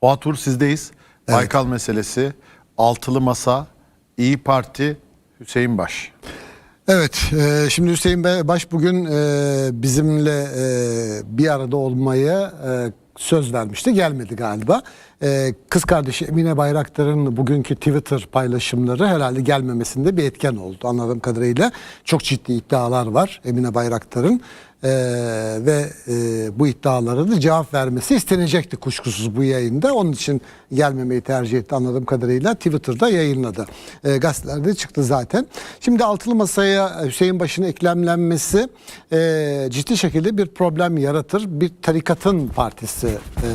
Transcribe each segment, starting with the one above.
Fuat Uğur sizdeyiz. Baykal meselesi, altılı masa, İyi Parti, Hüseyin Baş. Evet, e, şimdi Hüseyin Baş bugün e, bizimle e, bir arada olmaya e, söz vermişti. Gelmedi galiba. E, kız kardeşi Emine Bayraktar'ın bugünkü Twitter paylaşımları herhalde gelmemesinde bir etken oldu anladığım kadarıyla. Çok ciddi iddialar var Emine Bayraktar'ın. E, ve e, bu iddialara da cevap vermesi istenecekti kuşkusuz bu yayında. Onun için gelmemeyi tercih etti anladığım kadarıyla. Twitter'da yayınladı. E, gazetelerde çıktı zaten. Şimdi altılı masaya Hüseyin Baş'ın eklemlenmesi e, ciddi şekilde bir problem yaratır. Bir tarikatın partisi e,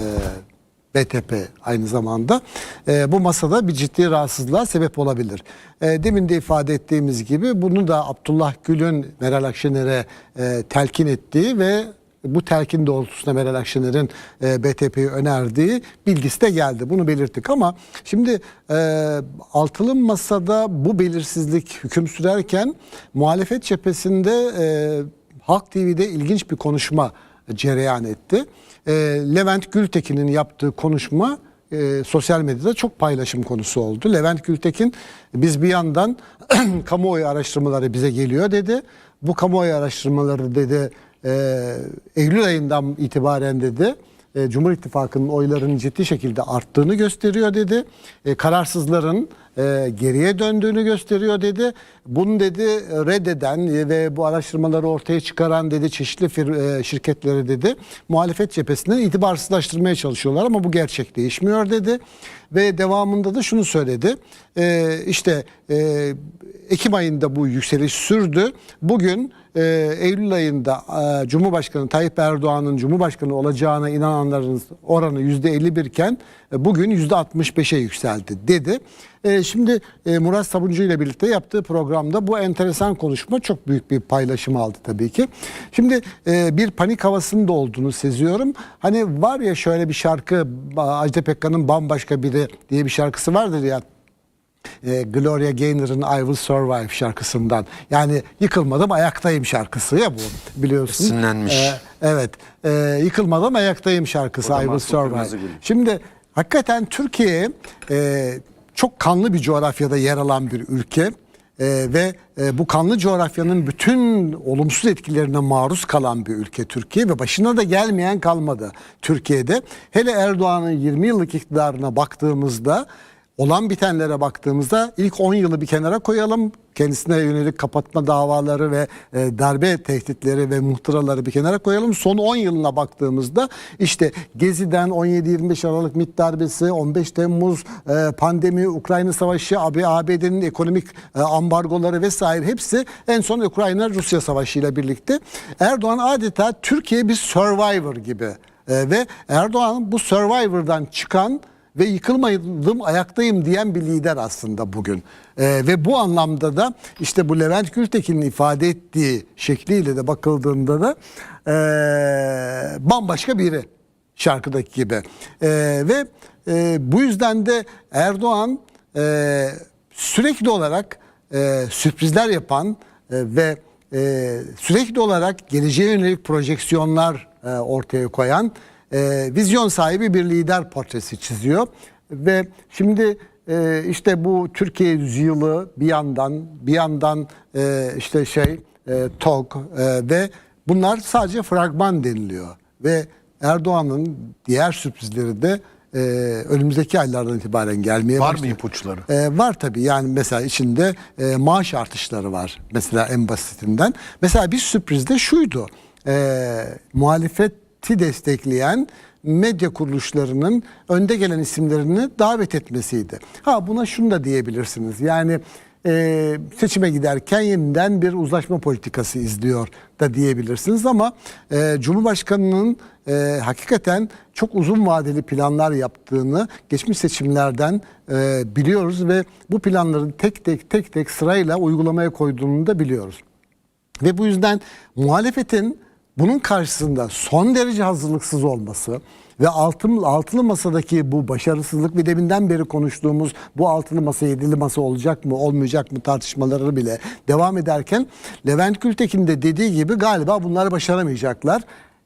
BTP aynı zamanda e, bu masada bir ciddi rahatsızlığa sebep olabilir. E, demin de ifade ettiğimiz gibi bunu da Abdullah Gül'ün Meral Akşener'e e, telkin ettiği ve bu telkin doğrultusunda Meral Akşener'in e, BTP'yi önerdiği bilgisi de geldi. Bunu belirttik ama şimdi e, altılı masada bu belirsizlik hüküm sürerken muhalefet cephesinde e, Halk TV'de ilginç bir konuşma cereyan etti. E, Levent Gültekin'in yaptığı konuşma e, sosyal medyada çok paylaşım konusu oldu. Levent Gültekin biz bir yandan kamuoyu araştırmaları bize geliyor dedi. Bu kamuoyu araştırmaları dedi e, Eylül ayından itibaren dedi e, Cumhur İttifakı'nın oylarının ciddi şekilde arttığını gösteriyor dedi. E, kararsızların e, geriye döndüğünü gösteriyor dedi. Bunu dedi reddeden ve bu araştırmaları ortaya çıkaran dedi çeşitli fir- e, şirketleri dedi muhalefet cephesinden itibarsızlaştırmaya çalışıyorlar ama bu gerçek değişmiyor dedi. Ve devamında da şunu söyledi. E, işte e, Ekim ayında bu yükseliş sürdü. Bugün e, Eylül ayında e, Cumhurbaşkanı Tayyip Erdoğan'ın Cumhurbaşkanı olacağına inananların oranı %51 iken e, bugün %65'e yükseldi dedi. E, şimdi e, Murat Sabuncu ile birlikte yaptığı programda bu enteresan konuşma çok büyük bir paylaşım aldı tabii ki. Şimdi e, bir panik havasında olduğunu seziyorum. Hani var ya şöyle bir şarkı Ajda Pekkan'ın bambaşka biri diye bir şarkısı vardır ya e, Gloria Gaynor'ın I Will Survive şarkısından. Yani yıkılmadım ayaktayım şarkısı ya bu biliyorsun. Esinlenmiş. E, evet. E, yıkılmadım ayaktayım şarkısı I Will Survive. Şimdi hakikaten Türkiye e, çok kanlı bir coğrafyada yer alan bir ülke. E, ve e, bu kanlı coğrafyanın bütün olumsuz etkilerine maruz kalan bir ülke Türkiye ve başına da gelmeyen kalmadı Türkiye'de. Hele Erdoğan'ın 20 yıllık iktidarına baktığımızda olan bitenlere baktığımızda ilk 10 yılı bir kenara koyalım. Kendisine yönelik kapatma davaları ve e, darbe tehditleri ve muhtıraları bir kenara koyalım. Son 10 yılına baktığımızda işte Gezi'den 17-25 Aralık MİT darbesi, 15 Temmuz e, pandemi, Ukrayna Savaşı, AB, ABD'nin ekonomik e, ambargoları vesaire hepsi en son Ukrayna-Rusya Savaşı ile birlikte. Erdoğan adeta Türkiye bir survivor gibi E, ve Erdoğan bu survivor'dan çıkan ve yıkılmadım ayaktayım diyen bir lider aslında bugün. Ee, ve bu anlamda da işte bu Levent Gültekin'in ifade ettiği şekliyle de bakıldığında da ee, bambaşka biri şarkıdaki gibi. Ee, ve e, bu yüzden de Erdoğan e, sürekli olarak e, sürprizler yapan e, ve e, sürekli olarak geleceğe yönelik projeksiyonlar e, ortaya koyan e, vizyon sahibi bir lider portresi çiziyor ve şimdi e, işte bu Türkiye yüzyılı bir yandan bir yandan e, işte şey e, TOG e, ve bunlar sadece fragman deniliyor ve Erdoğan'ın diğer sürprizleri de e, önümüzdeki aylardan itibaren gelmeye Var mı başladı. ipuçları? E, var tabii yani mesela içinde e, maaş artışları var mesela en basitinden. Mesela bir sürpriz de şuydu. E, muhalefeti destekleyen medya kuruluşlarının önde gelen isimlerini davet etmesiydi. Ha buna şunu da diyebilirsiniz. Yani e, seçime giderken yeniden bir uzlaşma politikası izliyor da diyebilirsiniz ama e, Cumhurbaşkanı'nın e, hakikaten çok uzun vadeli planlar yaptığını geçmiş seçimlerden e, biliyoruz ve bu planları tek tek tek tek sırayla uygulamaya koyduğunu da biliyoruz. Ve bu yüzden muhalefetin bunun karşısında son derece hazırlıksız olması ve altın, altılı masadaki bu başarısızlık ve deminden beri konuştuğumuz bu altılı masa yedili masa olacak mı olmayacak mı tartışmaları bile devam ederken Levent Gültekin de dediği gibi galiba bunları başaramayacaklar.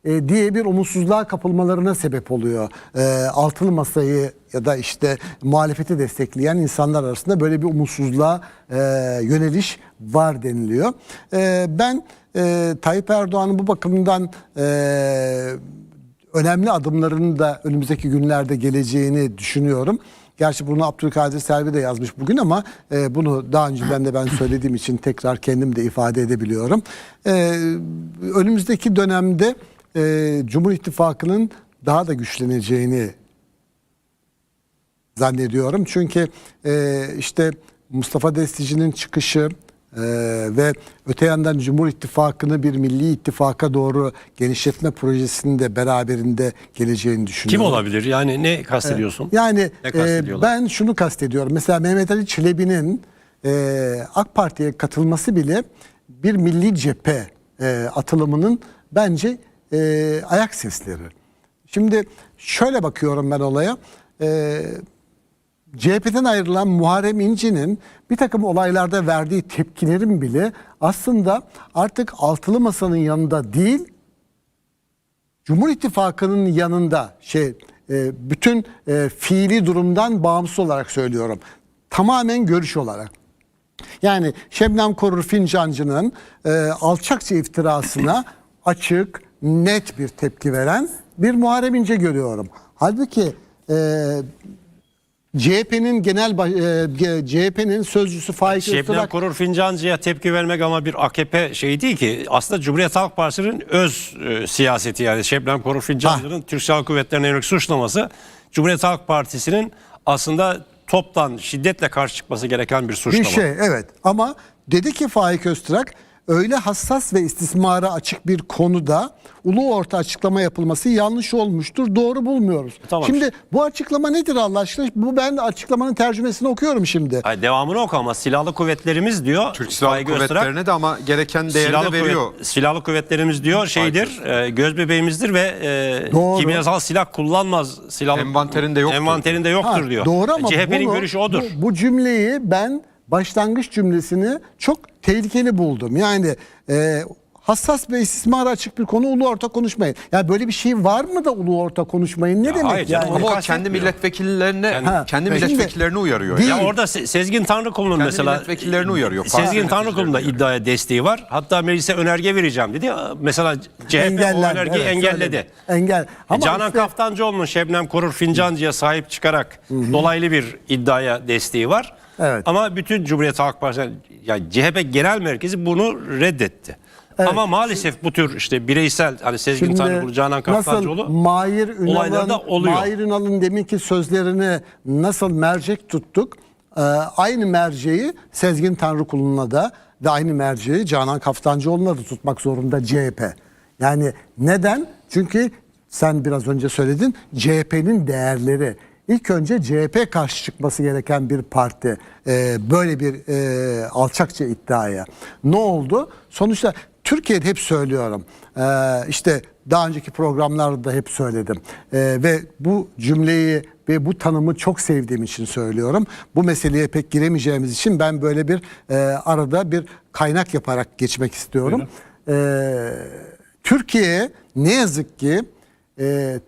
e, diye bir umutsuzluğa kapılmalarına sebep oluyor. E, altılı masayı ya da işte muhalefeti destekleyen insanlar arasında böyle bir umutsuzluğa e, yöneliş var deniliyor. E, ben e, Tayyip Erdoğan'ın bu bakımdan e, önemli adımlarının da önümüzdeki günlerde geleceğini düşünüyorum. Gerçi bunu Abdülkadir Selvi de yazmış bugün ama e, bunu daha önceden de ben söylediğim için tekrar kendim de ifade edebiliyorum. E, önümüzdeki dönemde e, Cumhur İttifakı'nın daha da güçleneceğini zannediyorum. Çünkü e, işte Mustafa Destici'nin çıkışı e, ve öte yandan Cumhur İttifakı'nı bir milli ittifaka doğru genişletme projesinin de beraberinde geleceğini Kim düşünüyorum. olabilir? Yani ne kastediyorsun? Yani Ne e, ben şunu kastediyorum. Mesela Mehmet Ali Çelebi'nin e, AK Parti'ye katılması bile bir milli cephe e, atılımının bence e, ayak sesleri. Şimdi şöyle bakıyorum ben olaya. E, CHP'den ayrılan Muharrem İnce'nin bir takım olaylarda verdiği tepkilerin bile aslında artık altılı masanın yanında değil Cumhur İttifakı'nın yanında şey e, bütün e, fiili durumdan bağımsız olarak söylüyorum. Tamamen görüş olarak. Yani Şebnem Korur Fincancı'nın e, alçakça iftirasına açık, net bir tepki veren bir Muharrem İnce görüyorum. Halbuki e, CHP'nin genel e, CHP'nin sözcüsü Faik Şebnem Öztürk Korur Fincancı'ya tepki vermek ama bir AKP şeyi değil ki. Aslında Cumhuriyet Halk Partisi'nin öz e, siyaseti yani Şebnem Korur Fincancı'nın Türk Silahlı Kuvvetleri'ne yönelik suçlaması Cumhuriyet Halk Partisi'nin aslında toptan şiddetle karşı çıkması gereken bir suçlama. Bir şey evet ama dedi ki Faik Öztürk öyle hassas ve istismara açık bir konuda ulu orta açıklama yapılması yanlış olmuştur. Doğru bulmuyoruz. Tamam. Şimdi bu açıklama nedir Allah aşkına? Bu ben açıklamanın tercümesini okuyorum şimdi. Hayır, devamını oku ama silahlı kuvvetlerimiz diyor. Türk Silahlı Öztürk, Kuvvetleri'ne de ama gereken değeri silahlı, de veriyor. kuvvet- silahlı kuvvetlerimiz diyor şeydir, e, göz bebeğimizdir ve e, Doğru. kimyasal silah kullanmaz. Silahlı, Envanterinde yoktur. Envanterinde yoktur Ha, diyor. Doğru ama CHP'nin bunu- görüşü odur. Bu, bu cümleyi ben başlangıç cümlesini çok tehlikeli buldum. Yani e, hassas ve istismara açık bir konu ulu orta konuşmayın. Ya böyle bir şey var mı da ulu orta konuşmayın? Ne Ya demek hayır yani? Ama o kendi milletvekillerine Ha, kendi milletvekillerine uyarıyor. Değil. ya. Orada Se- Sezgin Tanrıkulu'nun Kendi mesela milletvekillerini uyarıyor. Sezgin yöneticilerini Tanrıkulu'nun da uyarıyor. iddiaya desteği var. Hatta meclise önerge vereceğim dedi. Mesela CHP o Engellendi, önergeyi evet, engelledi. Engel. Ama Canan işte- Kaftancıoğlu'nun Şebnem Korur Fincancı'ya sahip çıkarak dolaylı bir iddiaya desteği var. Evet. Ama bütün Cumhuriyet Halk Partisi yani CHP Genel Merkezi bunu reddetti. Evet. Ama maalesef bu tür işte bireysel hani Sezgin Tanrıkulu, Canan Kaftancıoğlu Mahir Ünal'ın oluyor. Mahir Ünal'ın deminki sözlerini nasıl mercek tuttuk? Ee, aynı merceği Sezgin Tanrıkulu'na da ve aynı merceği Canan Kaftancıoğlu'na da tutmak zorunda CHP. Yani neden? Çünkü sen biraz önce söyledin CHP'nin değerleri. İlk önce CHP karşı çıkması gereken bir parti Ee, böyle bir e, alçakça iddiaya. Ne oldu? Sonuçta Türkiye'de hep söylüyorum. Ee, işte daha önceki programlarda da hep söyledim. Ee, ve bu cümleyi ve bu tanımı çok sevdiğim için söylüyorum. Bu meseleye pek giremeyeceğimiz için ben böyle bir e, arada bir kaynak yaparak geçmek istiyorum. Ee, Türkiye ne yazık ki e,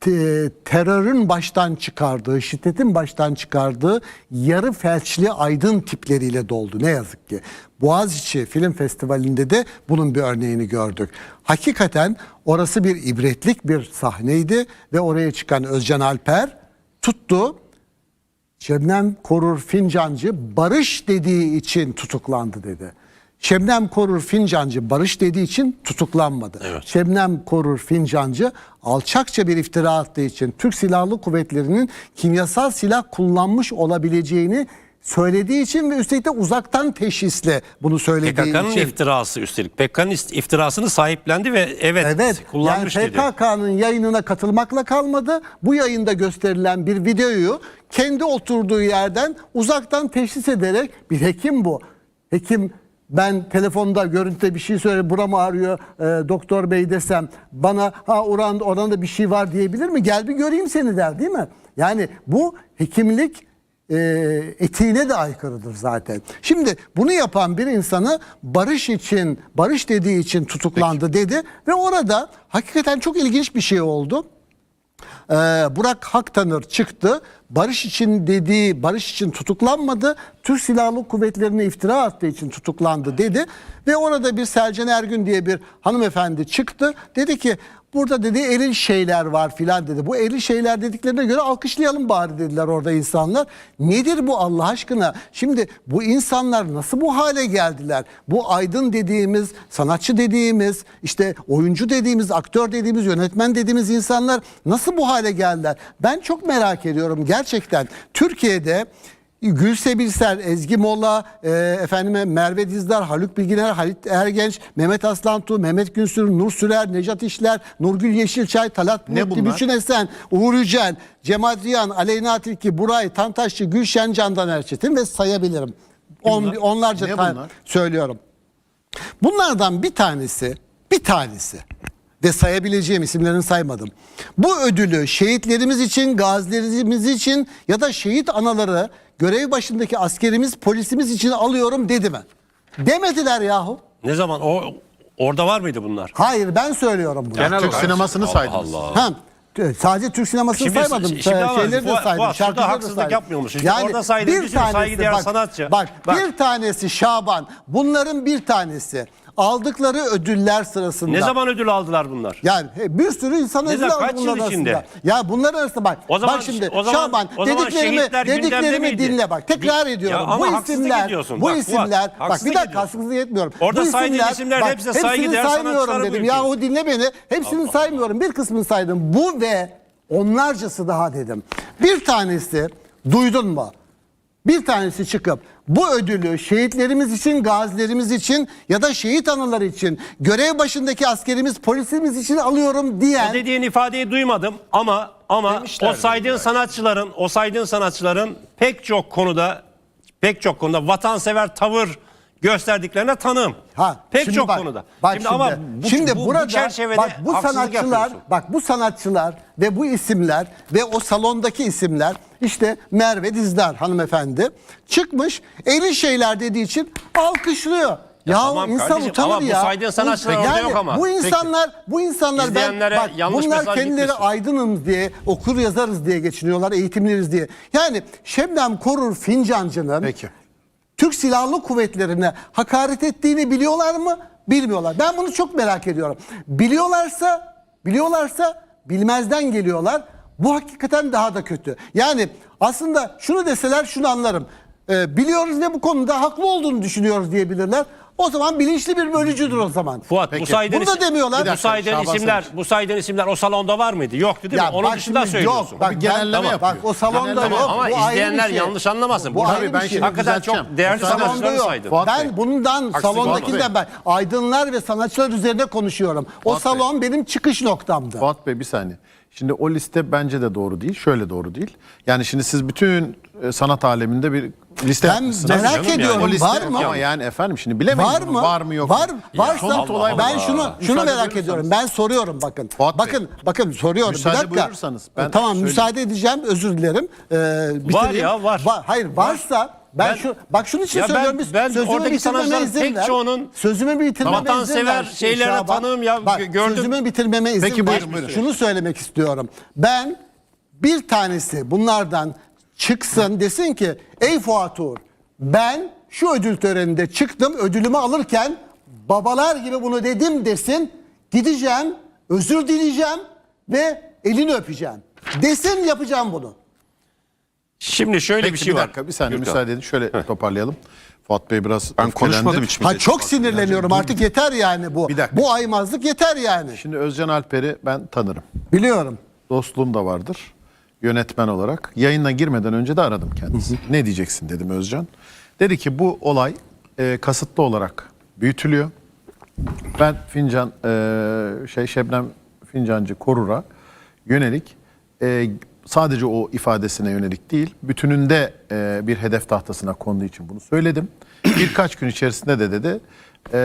te- terörün baştan çıkardığı, şiddetin baştan çıkardığı yarı felçli aydın tipleriyle doldu ne yazık ki. Boğaziçi Film Festivali'nde de bunun bir örneğini gördük. Hakikaten orası bir ibretlik bir sahneydi ve oraya çıkan Özcan Alper tuttu. Şebnem Korur Fincancı barış dediği için tutuklandı dedi. Şebnem Korur Fincancı barış dediği için tutuklanmadı. Şebnem Korur Fincancı alçakça bir iftira attığı için Türk Silahlı Kuvvetleri'nin kimyasal silah kullanmış olabileceğini söylediği için ve üstelik de uzaktan teşhisle bunu söylediği PKK'nın için. iftirası üstelik. PKK'nın iftirasını sahiplendi ve evet, Evet. kullanmış yani dedi. PKK'nın yayınına katılmakla kalmadı. Bu yayında gösterilen bir videoyu kendi oturduğu yerden uzaktan teşhis ederek bir hekim bu. Hekim ben telefonda görüntüde bir şey söyle buram ağrıyor e, doktor bey desem bana ha oranda, oranda bir şey var diyebilir mi? Gel bir göreyim seni der değil mi? Yani bu hekimlik e, etiğine de aykırıdır zaten. Şimdi bunu yapan bir insanı barış için, barış dediği için tutuklandı dedi ve orada hakikaten çok ilginç bir şey oldu. Ee, Burak Haktanır çıktı. Barış için dediği, barış için tutuklanmadı. Türk Silahlı Kuvvetleri'ne iftira attığı için tutuklandı dedi. Ve orada bir Selcan Ergün diye bir hanımefendi çıktı. Dedi ki burada dedi eril şeyler var filan dedi. Bu eril şeyler dediklerine göre alkışlayalım bari dediler orada insanlar. Nedir bu Allah aşkına? Şimdi bu insanlar nasıl bu hale geldiler? Bu aydın dediğimiz, sanatçı dediğimiz, işte oyuncu dediğimiz, aktör dediğimiz, yönetmen dediğimiz insanlar nasıl bu hale geldiler? Ben çok merak ediyorum gerçekten. Türkiye'de Gülse Birsel, Ezgi Molla, e, efendime Merve Dizdar, Haluk Bilginer, Halit Ergenç, Mehmet Aslantu, Mehmet Günsür, Nur Sürer, Necat İşler, Nurgül Yeşilçay, Talat bunlar? Bütün Esen, Uğur Yücel, Cemal Ziyan, Aleyna Tilki, Buray, Tantaşçı, Gülşen, Candan Erçetin ve sayabilirim. On, onlarca Ne tane söylüyorum. Bunlardan bir tanesi, bir tanesi ve sayabileceğim isimlerini saymadım. Bu ödülü şehitlerimiz için, gazilerimiz için ya da şehit anaları, görev başındaki askerimiz, polisimiz için alıyorum dedi mi? Demediler yahu. Ne zaman o orada var mıydı bunlar? Hayır ben söylüyorum bunu. Genel Türk olarak. sinemasını saydınız. Ha, t- sadece Türk sinemasını Şimdi- saymadım. şimdi ama şeyleri de Fuat- saydım. Fuat, şurada şarkıları da haksızlık saydım. yapmıyormuşsun. Şimdi orada saydığın bir sürü saygıdeğer bak, sanatçı. Bak, Bak. bir tanesi Şaban. Bunların bir tanesi. Aldıkları ödüller sırasında. Ne zaman ödül aldılar bunlar? Yani he, bir sürü insan Ne ödül zaman, aldı kaç yıl bunların içinde? arasında. Ya bunların arasında bak. O zaman- bak şimdi o zaman- Şaban o zaman dediklerimi şehitler gündemde dediklerimi miydi? dinle bak. Tekrar Di- ediyorum. Ya ama bu haksızlık isimler ediyorsun. bu Bak, Fuat, isimler bak bir haksızlık dakika ediyorsun. haksızlık etmiyorum. Orada bu saydığın isimler hepsi de saygıdeğer hepsini saymıyorum dedim. ülke. Yahu dinle beni. Hepsini saymıyorum. Bir kısmını saydım. Bu ve onlarcası daha dedim. Bir tanesi duydun mu? Bir tanesi çıkıp bu ödülü şehitlerimiz için, gazilerimiz için ya da şehit anıları için, görev başındaki askerimiz, polisimiz için alıyorum diyen O dediğin ifadeyi duymadım ama ama Demişler o saydığın sanatçıların o saydığın sanatçıların pek çok konuda pek çok konuda vatansever tavır gösterdiklerine tanığım. Ha, pek çok bak, konuda. Bak şimdi, şimdi, ama bu, şimdi bu, bu burada çerçevede bak bu sanatçılar, yapıyorsun. bak bu sanatçılar ve bu isimler ve o salondaki isimler işte Merve Dizdar hanımefendi çıkmış eli şeyler dediği için alkışlıyor. Ya, tamam insan kardeşim, utanır ama bu ya. saydığın sanatçılar Bu- orada yok ama. Bu Peki. insanlar, bu insanlar ben bak bunlar kendileri gitmesin. aydınım diye okur yazarız diye geçiniyorlar, eğitimleriz diye. Yani Şebnem Korur Fincancı'nın Peki. Türk Silahlı Kuvvetleri'ne hakaret ettiğini biliyorlar mı? Bilmiyorlar. Ben bunu çok merak ediyorum. Biliyorlarsa, biliyorlarsa bilmezden geliyorlar. Bu hakikaten daha da kötü. Yani aslında şunu deseler şunu anlarım. Ee, biliyoruz ve bu konuda haklı olduğunu düşünüyoruz diyebilirler. O zaman bilinçli bir bölücüdür o zaman. Fuat bu Peki. saydığın, Bunu da demiyorlar. Bu saydığın Şaban isimler, bu saydığın isimler o salonda var mıydı? Yoktu değil mi? Onun dışında şimdi söylüyorsun. Yok, bak, Bir genelleme ben, yapıyor. Bak o salonda Genelleme yok. Ama bu ayrı bir izleyenler şey. yanlış anlamasın. Bu Burada ayrı ben şey. şimdi Hakikaten düzelteceğim. çok değerli Müsaade- sanatçıları Salonda yok. saydın. Fuat Bey. Ben bundan salondakinden ben aydınlar ve sanatçılar üzerine konuşuyorum. O Fuat Bey. salon benim çıkış noktamdı. Fuat Bey bir saniye. Şimdi o liste bence de doğru değil. Şöyle doğru değil. Yani şimdi siz bütün e, sanat aleminde bir liste Ben yapmışsınız. merak canım yani. ediyorum O liste var mı? Ama yani efendim şimdi bilemeyiz Var bunu. mı? Var mı yok mu? Var. Varsa somut olay ben bu. şunu şunu Müsaade merak ediyorum. Ben soruyorum bakın. Fuat Bey. bakın bakın soruyorum Müsaade bir dakika. buyurursanız ben tamam söyleyeyim. müsaade edeceğim. Özür dilerim. Ee, bitireyim. ya, var. hayır varsa ben, Ben- şu bak şunun için Ya ben- söylüyorum. biz ben sözümü oradaki bitirmeme sanatçıların izin pek ver. çoğunun Sözümü bitirmeme izin ver. şeylere Şaban. tanığım ya, Bak, gördüm. Sözümü bitirmeme izin Peki, ver. buyurun, buyurun. Şunu söylemek istiyorum. Ben bir tanesi bunlardan çıksın desin ki ey Fuat Uğur ben şu ödül töreninde çıktım ödülümü alırken babalar gibi bunu dedim desin gideceğim özür dileyeceğim ve elini öpeceğim. Desin yapacağım bunu. Şimdi şöyle Peki bir şey var. dakika bir saniye Lütfen. müsaade edin. Şöyle toparlayalım. Fuat Bey biraz Ben öfkelendi. konuşmadım hiç Ha çok sinirleniyorum artık yeter yani bu. Bir dakika. Bu aymazlık yeter yani. Şimdi Özcan Alper'i ben tanırım. Biliyorum. Dostluğum da vardır. Yönetmen olarak. Yayına girmeden önce de aradım kendisi. Ne diyeceksin dedim Özcan. Dedi ki bu olay e, kasıtlı olarak büyütülüyor. Ben Fincan e, şey Şebnem Fincancı Korur'a yönelik e, sadece o ifadesine yönelik değil, bütününde e, bir hedef tahtasına konduğu için bunu söyledim. Birkaç gün içerisinde de dedi e,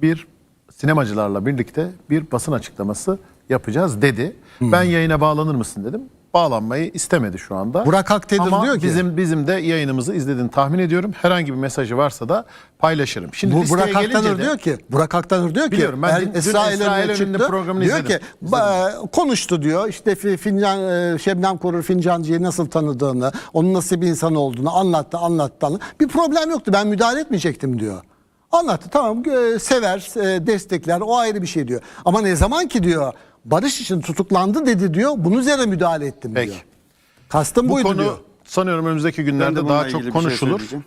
bir sinemacılarla birlikte bir basın açıklaması yapacağız dedi. Ben yayına bağlanır mısın dedim. Bağlanmayı istemedi şu anda. Burak Aktedir Ama diyor ki- bizim bizim de yayınımızı izlediğini tahmin ediyorum. Herhangi bir mesajı varsa da paylaşırım. Şimdi Bu Burak Aktanır diyor ki Burak Aktanır diyor ki Biliyorum, ben dün- dün Eren'in de çıktı, programını diyor izledim. ki ba- konuştu diyor işte fi- fincan e, Şebnem Korur Fincancı'yı nasıl tanıdığını onun nasıl bir insan olduğunu anlattı anlattı anlattı. bir problem yoktu ben müdahale etmeyecektim diyor. Anlattı tamam e, sever e, destekler o ayrı bir şey diyor. Ama ne zaman ki diyor barış için tutuklandı dedi diyor bunun üzerine müdahale ettim Peki. diyor. Kastım Bu buydu konu diyor. sanıyorum önümüzdeki günlerde bununla daha ilgili çok bir şey konuşulur. söyleyeceğim.